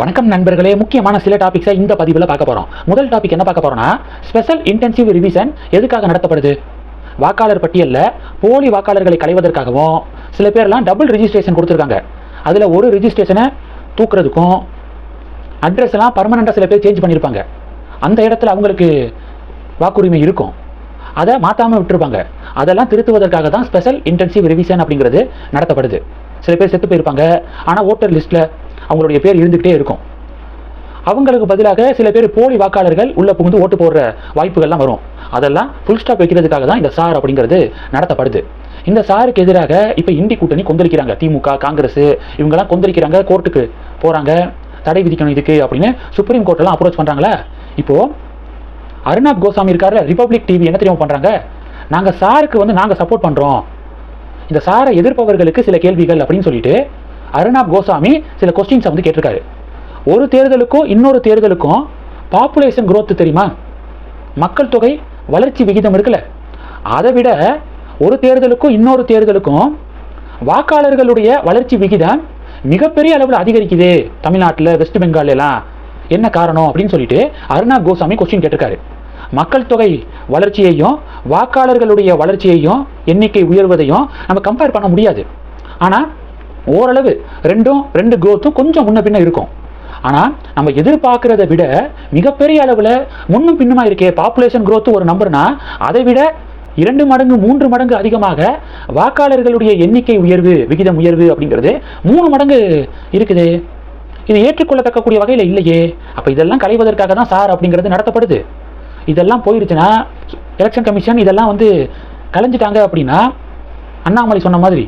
வணக்கம் நண்பர்களே முக்கியமான சில டாபிக்ஸை இந்த பதிவில் பார்க்க போகிறோம் முதல் டாபிக் என்ன பார்க்க போறோம்னா ஸ்பெஷல் இன்டென்சிவ் ரிவிஷன் எதுக்காக நடத்தப்படுது? வாக்காளர் பட்டியலில் போலி வாக்காளர்களை களைவதற்காகவும் சில பேர்லாம் டபுள் ரிஜிஸ்ட்ரேஷன் கொடுத்துருக்காங்க. அதில் ஒரு ரிஜிஸ்ட்ரேஷனை தூக்குறதுக்கும் அட்ரஸ்லாம் எல்லாம் பர்மனெண்ட்டாக சில பேர் சேஞ்ச் பண்ணியிருப்பாங்க அந்த இடத்துல அவங்களுக்கு வாக்குரிமை இருக்கும். அதை மாற்றாமல் விட்டுருப்பாங்க. அதெல்லாம் திருத்துவதற்காக தான் ஸ்பெஷல் இன்டென்சிவ் ரிவிஷன் அப்படிங்கிறது நடத்தப்படுது. சில பேர் செத்து போயிருப்பாங்க. ஆனால் ஓட்டர் லிஸ்ட்டில் அவங்களுடைய பேர் இருந்துகிட்டே இருக்கும். அவங்களுக்கு பதிலாக சில பேர் போலி வாக்காளர்கள் உள்ள புகுந்து ஓட்டு போடுற வாய்ப்புகள்லாம் வரும். அதெல்லாம் ஃபுல் ஸ்டாப் வைக்கிறதுக்காக தான் இந்த சார் அப்படிங்கிறது நடத்தப்படுது. இந்த சாருக்கு எதிராக இப்போ இந்தி கூட்டணி கொந்தளிக்கிறாங்க. திமுக காங்கிரஸ் இவங்கெல்லாம் கொந்தளிக்கிறாங்க. கோர்ட்டுக்கு போகிறாங்க தடை விதிக்கணும் இதுக்கு அப்படின்னு சுப்ரீம் கோர்ட்டெல்லாம் அப்ரோச் பண்ணுறாங்களா இப்போது அருணாப் கோசாமி இருக்கார்ல ரிப்பப்ளிக் டிவி என்ன தெரியுமா பண்ணுறாங்க நாங்கள் சாருக்கு வந்து நாங்கள் சப்போர்ட் பண்ணுறோம் இந்த சாரை எதிர்ப்பவர்களுக்கு சில கேள்விகள் அப்படின்னு சொல்லிட்டு அருணாப் கோசாமி சில கொஸ்டின்ஸை வந்து கேட்டிருக்காரு. ஒரு தேர்தலுக்கும் இன்னொரு தேர்தலுக்கும் பாப்புலேஷன் குரோத் தெரியுமா? மக்கள் தொகை வளர்ச்சி விகிதம் இருக்குல்ல. அதை விட ஒரு தேர்தலுக்கும் இன்னொரு தேர்தலுக்கும் வாக்காளர்களுடைய வளர்ச்சி விகிதம் மிகப்பெரிய அளவில் அதிகரிக்குது. தமிழ்நாட்டில் வெஸ்ட் பெங்கால்ல எல்லாம். என்ன காரணம் அப்படின்னு சொல்லிட்டு அருணாப் கோசாமி கொஸ்டின் கேட்டிருக்காரு. மக்கள் தொகை வளர்ச்சியையும் வாக்காளர்களுடைய வளர்ச்சியையும் எண்ணிக்கை உயர்வதையும் நம்ம கம்பேர் பண்ண முடியாது. ஆனால் ஓரளவு ரெண்டும் ரெண்டு குரோத்தும் கொஞ்சம் முன்ன பின்ன இருக்கும். ஆனால் நம்ம எதிர்பார்க்கறத விட மிகப்பெரிய அளவில் முன்னும் பின்னுமா இருக்கே பாப்புலேஷன் குரோத்து ஒரு நம்பர்னா அதை விட இரண்டு மடங்கு மூன்று மடங்கு அதிகமாக வாக்காளர்களுடைய எண்ணிக்கை உயர்வு விகிதம் உயர்வு அப்படிங்கிறது மூணு மடங்கு இருக்குது. இது ஏற்றுக்கொள்ளத்தக்கக்கூடிய வகையில் இல்லையே. அப்போ இதெல்லாம் களைவதற்காக தான் சார் அப்படிங்கிறது நடத்தப்படுது. இதெல்லாம் போயிருச்சுன்னா எலெக்ஷன் கமிஷன் இதெல்லாம் வந்து கலைஞ்சிட்டாங்க அப்படின்னா அண்ணாமலை சொன்ன மாதிரி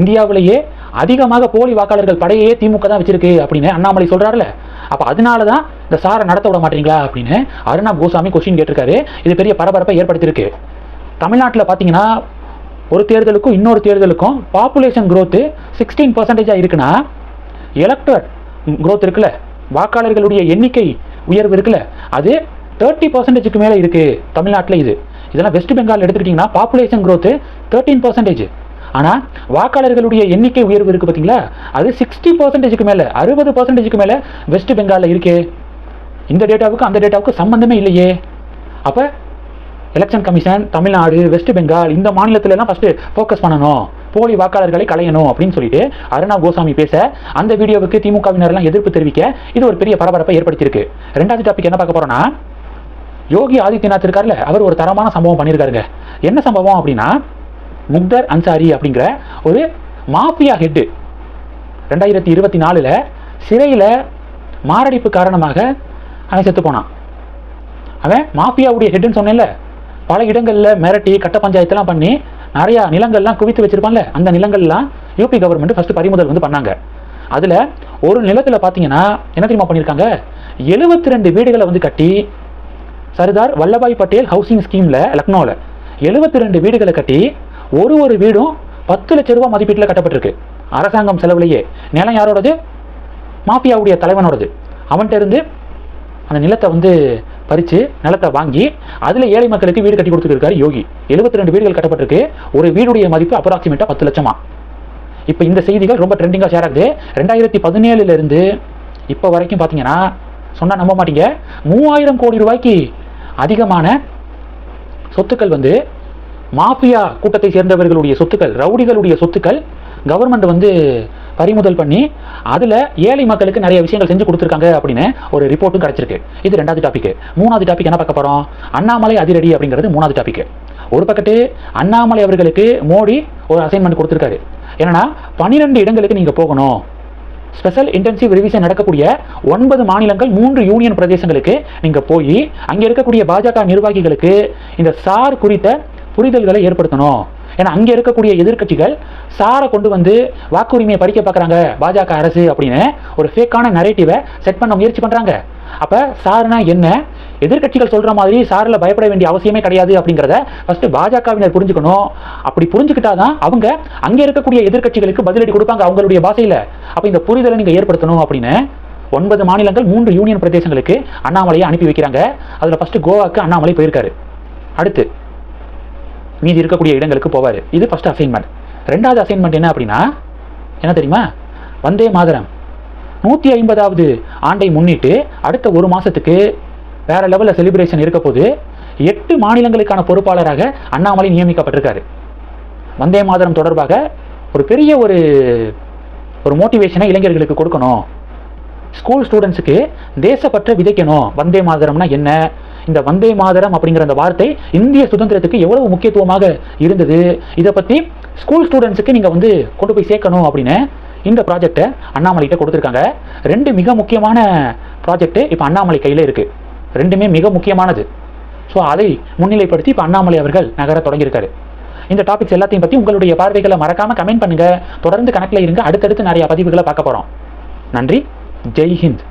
இந்தியாவிலேயே அதிகமாக போலி வாக்காளர்கள் படையே திமுக தான் வச்சிருக்கு அப்படின்னு அண்ணாமலை சொல்றாருல. அப்போ அதனால தான் இந்த சாரை நடத்த விட மாட்டீங்களா அப்படின்னு அருணாப் கோசாமி கொஸ்டின் கேட்டிருக்காரு. இது பெரிய பரபரப்பை ஏற்படுத்தியிருக்கு. தமிழ்நாட்டில் பார்த்தீங்கன்னா ஒரு தேர்தலுக்கும் இன்னொரு தேர்தலுக்கும் பாப்புலேஷன் க்ரோத்து சிக்ஸ்டீன் பர்சன்டேஜாக இருக்குன்னா எலக்ட்ரட் க்ரோத் இருக்குல்ல வாக்காளர்களுடைய எண்ணிக்கை உயர்வு இருக்குல்ல அது தேர்ட்டி பர்சன்டேஜுக்கு மேலே இருக்குது தமிழ்நாட்டில் இது. இதெல்லாம் வெஸ்ட் பெங்கால் எடுத்துக்கிட்டிங்கன்னா பாப்புலேஷன் க்ரோத்து தேர்ட்டீன் பர்சன்டேஜ் ஆனால் வாக்காளர்களுடைய எண்ணிக்கை உயர்வு இருக்குது பார்த்தீங்களா அது சிக்ஸ்டி பர்சன்டேஜுக்கு மேலே அறுபது பர்சன்டேஜுக்கு மேலே வெஸ்ட் பெங்காலில் இருக்கே. இந்த டேட்டாவுக்கு அந்த டேட்டாவுக்கு சம்மந்தமே இல்லையே. அப்போ election commission Tamil Nadu West Bengal இந்த மாநிலத்திலலாம் ஃபஸ்ட்டு ஃபோக்கஸ் பண்ணணும். போலி வாக்காளர்களை களையணும் அப்படின்னு சொல்லிட்டு அருணா கோசாமி பேச அந்த வீடியோவுக்கு திமுகவினரெல்லாம் எதிர்ப்பு தெரிவிக்க இது ஒரு பெரிய பரபரப்பை ஏற்படுத்தியிருக்கு. ரெண்டாவது டாபிக் என்ன பார்க்க போகிறோன்னா யோகி ஆதித்யநாத் இருக்கார்ல அவர் ஒரு தரமான சம்பவம் பண்ணியிருக்காருங்க. என்ன சம்பவம் அப்படின்னா முக்தர் அன்சாரி அப்படிங்கிற ஒரு மாஃபியா ஹெட்டு ரெண்டாயிரத்தி இருபத்தி நாலில் சிறையில் மாரடைப்பு காரணமாக அவன் செத்து போனான். அவன் மாஃபியாவுடைய ஹெட்டுன்னு சொன்னேன்ல. பல இடங்களில் மிரட்டி கட்ட பஞ்சாயத்துலாம் பண்ணி நிறையா நிலங்கள்லாம் குவித்து வச்சுருப்பான்ல. அந்த நிலங்கள்லாம் யூபி கவர்மெண்ட் ஃபஸ்ட்டு பறிமுதல் வந்து பண்ணாங்க. அதில் ஒரு நிலத்தில் பார்த்தீங்கன்னா என்ன தெரியுமா பண்ணியிருக்காங்க எழுபத்தி ரெண்டு வீடுகளை வந்து கட்டி சர்தார் வல்லபாய் பட்டேல் ஹவுசிங் ஸ்கீமில் லக்னோவில் எழுபத்தி ரெண்டு வீடுகளை கட்டி ஒரு ஒரு வீடும் பத்து லட்ச ரூபா மதிப்பீட்டில் கட்டப்பட்டிருக்கு. அரசாங்கம் செலவுலேயே. நிலம் யாரோடது? மாஃபியாவுடைய தலைவனோடது. அவன்கிட்ட இருந்து அந்த நிலத்தை வந்து பறித்து நிலத்தை வாங்கி அதில் ஏழை மக்களுக்கு வீடு கட்டி கொடுத்துருக்காரு யோகி. எழுபத்தி ரெண்டு வீடுகள் கட்டப்பட்டிருக்கு. ஒரு வீடுடைய மதிப்பு அப்ராக்சிமேட்டாக பத்து லட்சமா. இப்போ இந்த செய்திகள் ரொம்ப ட்ரெண்டிங்காக ஷேர் ஆகுது. ரெண்டாயிரத்தி பதினேழுலேருந்து இப்போ வரைக்கும் பார்த்தீங்கன்னா சொன்னால் நம்ப மாட்டீங்க மூவாயிரம் கோடி ரூபாய்க்கு அதிகமான சொத்துக்கள் வந்து மாஃபியா கூட்டத்தை சேர்ந்தவர்களுடைய சொத்துக்கள் ரவுடிகளுடைய சொத்துக்கள் கவர்மெண்ட் வந்து பறிமுதல் பண்ணி அதில் ஏழை மக்களுக்கு நிறைய விஷயங்கள் செஞ்சு கொடுத்துருக்காங்க அப்படின்னு ஒரு ரிப்போர்ட்டும் கிடச்சிருக்கு. இது ரெண்டாவது டாபிக் மூணாவது டாபிக் என்ன பார்க்க போகிறோம் அண்ணாமலை அதிரடி அப்படிங்கிறது மூணாவது டாபிக் ஒரு பக்கத்து அண்ணாமலை அவர்களுக்கு மோடி ஒரு அசைன்மெண்ட் கொடுத்துருக்காரு. என்னன்னா பன்னிரெண்டு இடங்களுக்கு நீங்கள் போகணும். ஸ்பெஷல் இன்டென்சிவ் ரிவிஷன் நடக்கக்கூடிய ஒன்பது மாநிலங்கள் மூன்று யூனியன் பிரதேசங்களுக்கு நீங்கள் போய் அங்கே இருக்கக்கூடிய பாஜக நிர்வாகிகளுக்கு இந்த சார் குறித்த புரிதல்களை ஏற்படுத்தணும். ஏன்னா அங்கே இருக்கக்கூடிய எதிர்க்கட்சிகள் சாரை கொண்டு வந்து வாக்குரிமையை பறிக்க பார்க்குறாங்க பாஜக அரசு அப்படின்னு ஒரு ஃபேக்கான நரேட்டிவை செட் பண்ண முயற்சி பண்ணுறாங்க அப்போ சார்னா என்ன? எதிர்க்கட்சிகள் சொல்கிற மாதிரி சாரில் பயப்பட வேண்டிய அவசியமே கிடையாது அப்படிங்கிறத ஃபஸ்ட்டு பாஜகவினர் புரிஞ்சுக்கணும். அப்படி புரிஞ்சுக்கிட்டா தான் அவங்க அங்கே இருக்கக்கூடிய எதிர்க்கட்சிகளுக்கு பதிலடி கொடுப்பாங்க அவங்களுடைய பாஷையில். அப்போ இந்த புரிதலை நீங்கள் ஏற்படுத்தணும் அப்படின்னு ஒன்பது மாநிலங்கள் மூன்று யூனியன் பிரதேசங்களுக்கு அண்ணாமலையை அனுப்பி வைக்கிறாங்க. அதில் ஃபஸ்ட்டு கோவாக்கு அண்ணாமலை போயிருக்காரு. அடுத்து மீதி இருக்கக்கூடிய இடங்களுக்கு போவார். இது ஃபஸ்ட் அசைன்மெண்ட் ரெண்டாவது அசைன்மெண்ட் என்ன அப்படின்னா என்ன தெரியுமா? வந்தே மாதரம். நூற்றி ஐம்பதாவது ஆண்டை முன்னிட்டு அடுத்த ஒரு மாதத்துக்கு வேற லெவலில் செலிப்ரேஷன் இருக்க போது எட்டு மாநிலங்களுக்கான பொறுப்பாளராக அண்ணாமலை நியமிக்கப்பட்டிருக்காரு. வந்தே மாதரம் தொடர்பாக ஒரு பெரிய ஒரு ஒரு மோட்டிவேஷனை இளைஞர்களுக்கு கொடுக்கணும். ஸ்கூல் ஸ்டூடெண்ட்ஸுக்கு தேசப்பற்ற விதைக்கணும். வந்தே மாதரம்னா என்ன? இந்த வந்தே மாதரம் அப்படிங்கிற அந்த வார்த்தை இந்திய சுதந்திரத்துக்கு எவ்வளவு முக்கியத்துவமாக இருந்தது? இதை பற்றி ஸ்கூல் ஸ்டூடெண்ட்ஸுக்கு நீங்கள் வந்து கொண்டு போய் சேர்க்கணும் அப்படின்னு இந்த ப்ராஜெக்டை அண்ணாமலைகிட்ட கொடுத்துருக்காங்க. ரெண்டு மிக முக்கியமான ப்ராஜெக்ட் இப்போ அண்ணாமலை கையில் இருக்குது ரெண்டுமே மிக முக்கியமானது. ஸோ அதை முன்னிலைப்படுத்தி இப்போ அண்ணாமலை அவர்கள் நகர தொடங்கியிருக்காரு. இந்த டாபிக்ஸ் எல்லாத்தையும் பற்றி உங்களுடைய பார்வைகளை மறக்காமல் கமெண்ட் பண்ணுங்கள் தொடர்ந்து கணக்கில் இருங்க. அடுத்தடுத்து நிறைய பதிவுகளை பார்க்க போகிறோம் நன்றி. ஜெய் ஹிந்த்.